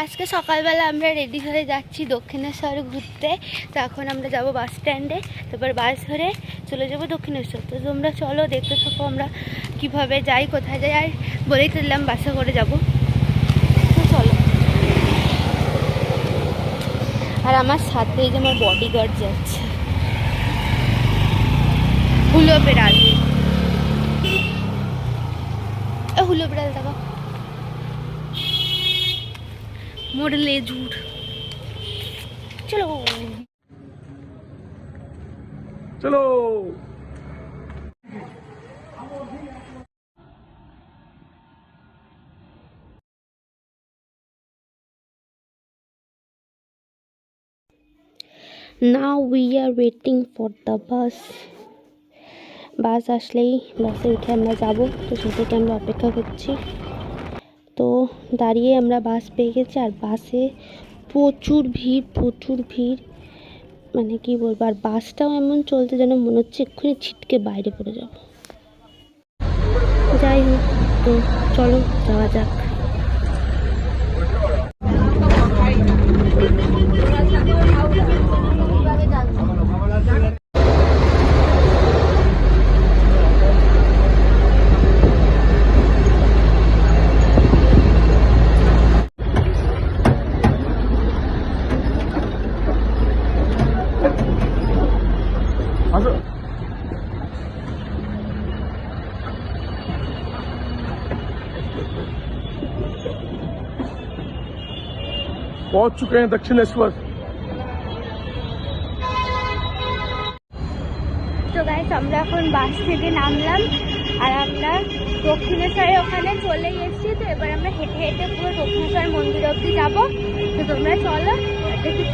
আজকে সকালবেলা আমরা রেডি হয়ে যাচ্ছি দক্ষিণেশ্বর ঘুরতে। তো এখন আমরা যাব বাস স্ট্যান্ডে তারপর বাস ধরে চলে যাব দক্ষিণেশ্বর। তো তোমরা চলো, দেখতে থাকো আমরা কীভাবে যাই, কোথায় যাই। আর বলেই তো দিলাম বাসে করে যাব। তো চলো। আর আমার সাথে যে আমার বডিগার্ড যাচ্ছে। হুলো বেড়াল হুলো বেড়াল দেখো। মোড়লে জুড় চলো চলো now we are waiting for the bus bus আসলেই বাসে উঠে আমরা যাব। তো সেটাকে আমরা অপেক্ষা করছি। তো দাঁড়িয়ে আমরা বাস পেয়ে গেছি আর বাসে প্রচুর ভিড় প্রচুর ভিড়। মানে কি বলব, আর বাসটাও এমন চলছে যেন মনে হচ্ছে এক্ষুনি ছিটকে বাইরে পড়ে যাব। যাই হোক, তো চলো যাওয়া যাক। पहुंच चुके हैं दक्षिणेश्वर তো গাইস আমরা এখন বাস থেকে নামলাম আর আমরা দক্ষিণেশ্বরের ওখানে চলে এসেছি তো এবার আমরা হেঁটে হেঁটে পুরো দক্ষিণেশ্বর মন্দির অবধি যাবো তো তোমরা চলো আর দেখি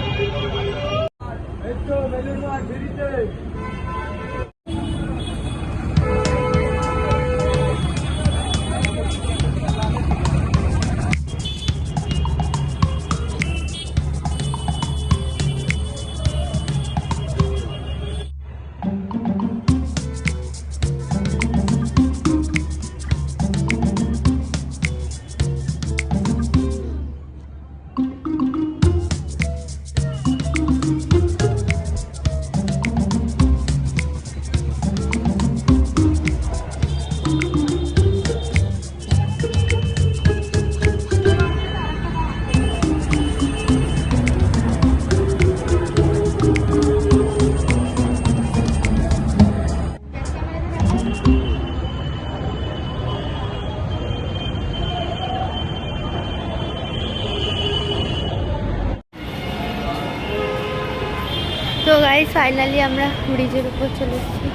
তো গাইস ফাইনালি আমরা ব্রিজের উপর চলে এসেছি।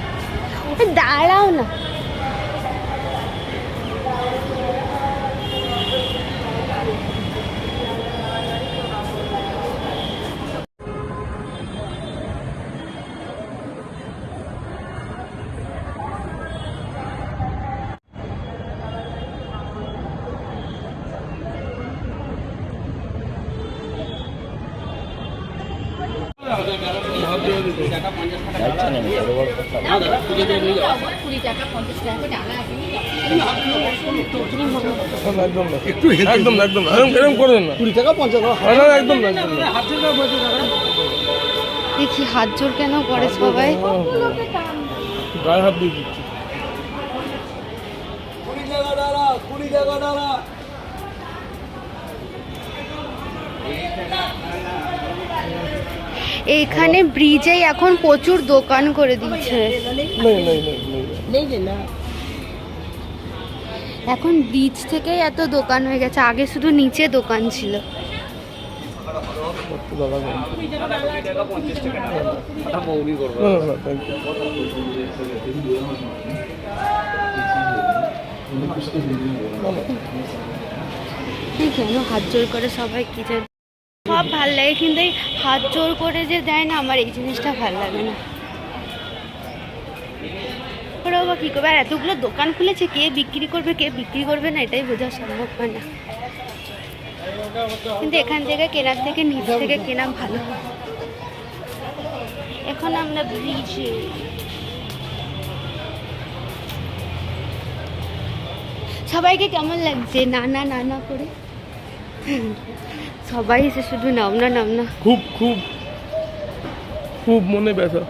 দাঁড়াও না। একটু একদম একদম এরকম এরকম করবেন না। কুড়ি টাকা পঞ্চাশ না না একদম না একদম। না দেখি হাত জোর কেন করে সবাই? গায়ে হাত দিয়ে দিচ্ছি। এইখানে ব্রিজেই এখন প্রচুর দোকান করে দিচ্ছে এখন ব্রিজ থেকেই এত দোকান হয়ে গেছে আগে শুধু নিচে দোকান ছিল। একটু দাদা না না না থ্যাংক ইউ এই কেন হাত জোর করে সবাই কি যে সব ভালো লাগে, কিন্তু এই হাত জোর করে যে দেয় না, আমার এই জিনিসটা ভালো লাগে না। ওরাও বা কী করবে? আর এতগুলো দোকান খুলেছে, কে বিক্রি করবে, কে বিক্রি করবে না, এটাই বোঝা সম্ভব হয় না। কিন্তু এখান থেকে কেনার থেকে, নিচ থেকে কেনা ভালো। এখন আমরা ব্রিজে সবাইকে কেমন লাগছে? নানা নানা করে। সবাই এসে শুধু নাম না নাম না। খুব খুব খুব মনে ব্যথা।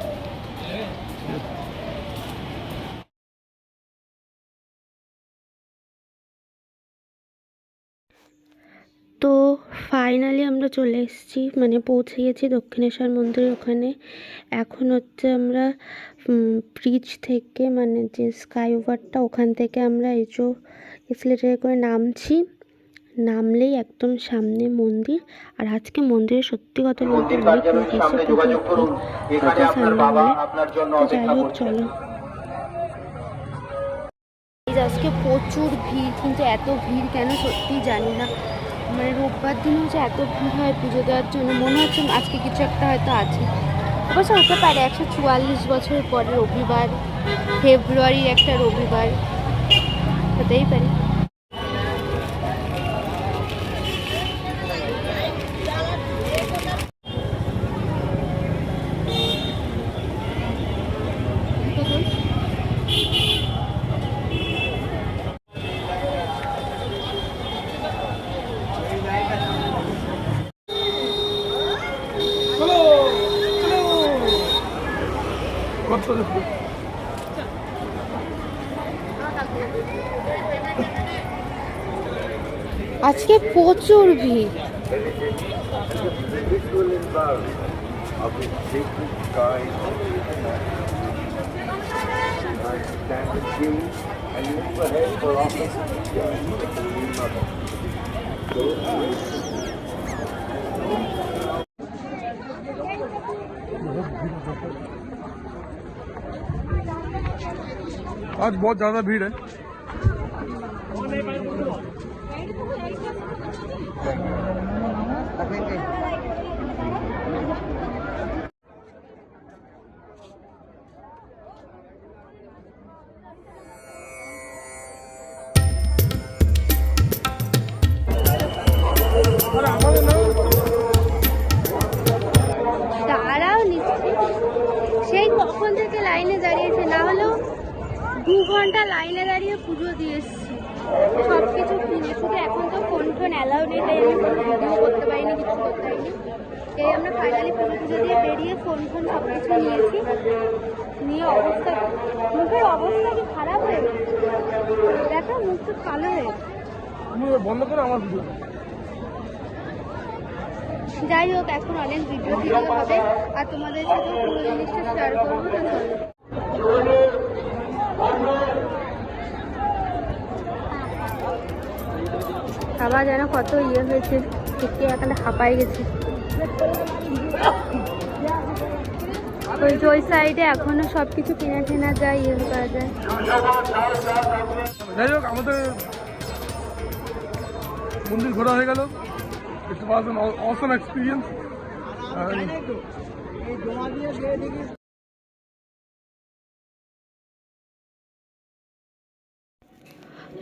তো ফাইনালি আমরা চলে এসেছি মানে পৌঁছে গেছি দক্ষিণেশ্বর মন্দিরের ওখানে। এখন হচ্ছে আমরা ব্রিজ থেকে মানে যে স্কাই ওভারটা ওখান থেকে আমরা এসো এক্সিলেটারে করে নামছি। নামলেই একদম সামনে মন্দির। আর আজকে মন্দিরে সত্যি কথা বলতে মন্দির অনেক লোক এসে পুজো পুজো সামনে যাই হোক চলো। আজকে প্রচুর ভিড় কিন্তু এত ভিড় কেন সত্যি জানি না। মানে রোববার দিনও হচ্ছে এত ভিড় হয় পুজো দেওয়ার জন্য মনে হচ্ছে আজকে কিছু একটা হয়তো আছে। অবশ্য হতে পারে একশো চুয়াল্লিশ বছর পরে রবিবার ফেব্রুয়ারির একটা রবিবার হতেই পারে। आज के प्रचुर आज बहुत ज़्यादा भीड़ है। দাঁড়াও নিচ্ছি সেই কখন থেকে লাইনে দাঁড়িয়েছে? না হলেও দু ঘণ্টা লাইনে দাঁড়িয়ে পুজো দিয়ে এসেছি। সব কিছু কিনে, শুধু এখন তো ফোন টোন অ্যালাউ নেই, তাই আমি ভিডিও কিছু করতে পারিনি। এই আমরা ফাইনালি পুজো দিয়ে বেরিয়ে ফোন ফোন সব কিছু নিয়েছি। নিয়ে অবস্থা মুখের অবস্থা কি খারাপ হয়ে দেখো, মুখ তো কালো হয়ে বন্ধ করো, আমার ভিডিও যাই হোক, এখন অনেক ভিডিও ভিডিও হবে আর তোমাদের সাথে পুরো জিনিসটা শেয়ার করব। আবার যেন কত ইয়ে হয়েছে থেকে এখানে হাঁপাই গেছে। ওই যে ওই সাইডে এখনও সব কিছু কেনা টেনা যায় ইয়ে করা যায়। যাই হোক, আমাদের মন্দির ঘোরা হয়ে গেল। ইট ওয়াজ অ্যান অসম এক্সপিরিয়েন্স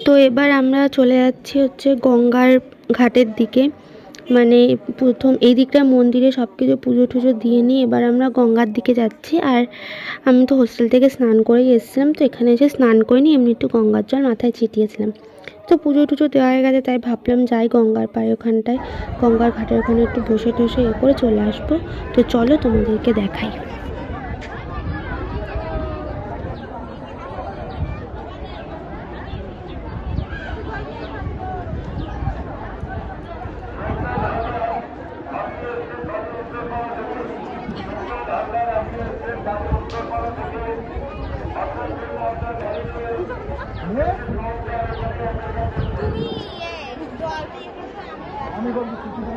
তো এবার আমরা চলে যাচ্ছি হচ্ছে গঙ্গার ঘাটের দিকে। মানে প্রথম এই দিকটা মন্দিরে সব কিছু পুজো টুজো দিয়ে নিয়ে এবার আমরা গঙ্গার দিকে যাচ্ছি। আর আমি তো হোস্টেল থেকে স্নান করেই এসেছিলাম, তো এখানে এসে স্নান করে নিয়ে এমনি একটু গঙ্গার জল মাথায় ছিটিয়েছিলাম। তো পুজো টুজো দেওয়া হয়ে গেছে, তাই ভাবলাম যাই গঙ্গার পাড়ে ওখানটায়। গঙ্গার ঘাটের ওখানে একটু বসে টসে এ করে চলে আসব। তো চলো তোমাদেরকে দেখাই। 아니, 거기 주시고,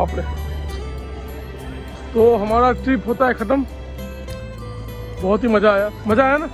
बाप रे। तो हमारा ट्रिप होता है ख़त्म। बहुत ही मज़ा आया। मज़ा आया ना?